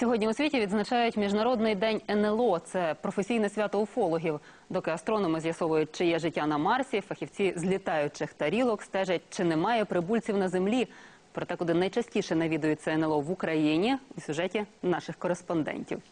Сьогодні у світі відзначають міжнародний день НЛО. Це професійне свято уфологів. Доки астрономи з'ясовують, чи є життя на Марсі, фахівці з літаючих тарілок стежать, чи немає прибульців на землі. Проте, куди найчастіше навідується НЛО в Україні у сюжеті наших кореспондентів.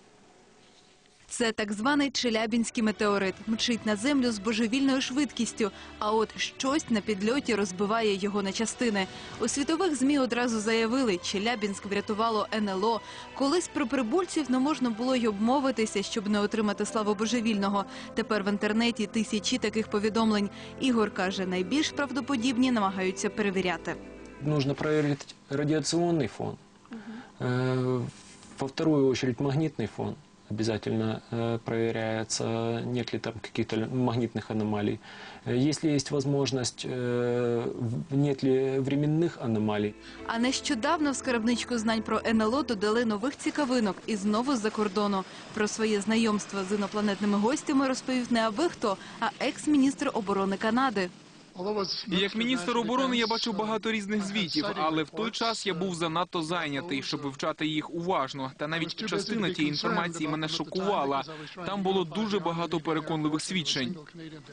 Це так званий Челябінський метеорит. Мчить на землю з божевільною швидкістю. А от щось на підльоті розбиває його на частини. У світових змі одразу заявили, Челябінськ врятувало НЛО. Колись про прибульців не можна було й обмовитися, щоб не отримати славу божевільного. Тепер в інтернеті тисячі таких повідомлень. Ігор каже, найбільш правдоподібні намагаються перевіряти. Нужно проверить радиационный фон. Э, Во вторую очередь магнитный фон. Обязательно э, проверяется, нет ли там каких-то магнитных аномалий. Э, Если есть возможность, э, в- нет ли временных аномалий. А нещодавно в скарбничку знань про НЛО додали нових цікавинок і знову з-за кордону. Про своє знайомство з інопланетними гостями розповів не аби хто, а екс-міністр оборони Канади. І Як міністр оборони я бачив багато різних звітів, але в той час я був занадто зайнятий, щоб вивчати їх уважно. Та навіть частина тієї інформації мене шокувала. Там було дуже багато переконливих свідчень.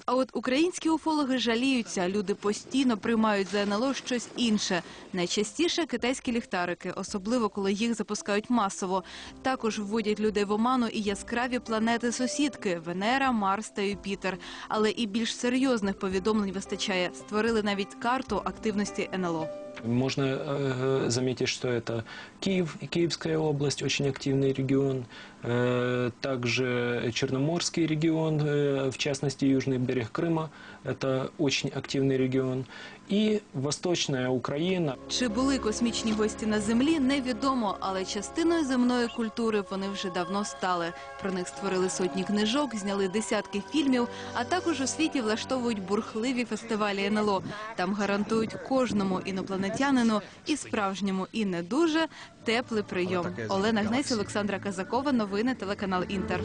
А от українські уфологи жаліються. Люди постійно приймають за НЛО щось інше. Найчастіше китайські ліхтарики, особливо коли їх запускають масово. Також вводять людей в оману і яскраві планети сусідки Венера, Марс та Юпітер. Але і більш серйозних повідомлень вистачає. Створили навіть карту активності НЛО. Можно э, заметить, что это Киев и Киевская область, очень активный регион. Э, также Черноморский регион, э, в частности Южный берег Крыма, это очень активный регион. И Восточная Украина, Чи були космічні гості на землі, невідомо, але частиною земної культури вони вже давно стали. Про них створили сотні книжок, зняли десятки фільмів, а також у світі влаштовують бурхливі фестивалі НЛО. Там гарантують кожному інопланетянину і справжньому, і не дуже теплий прийом. Олена Гнець, Олександра Казакова. Новини телеканал Інтер.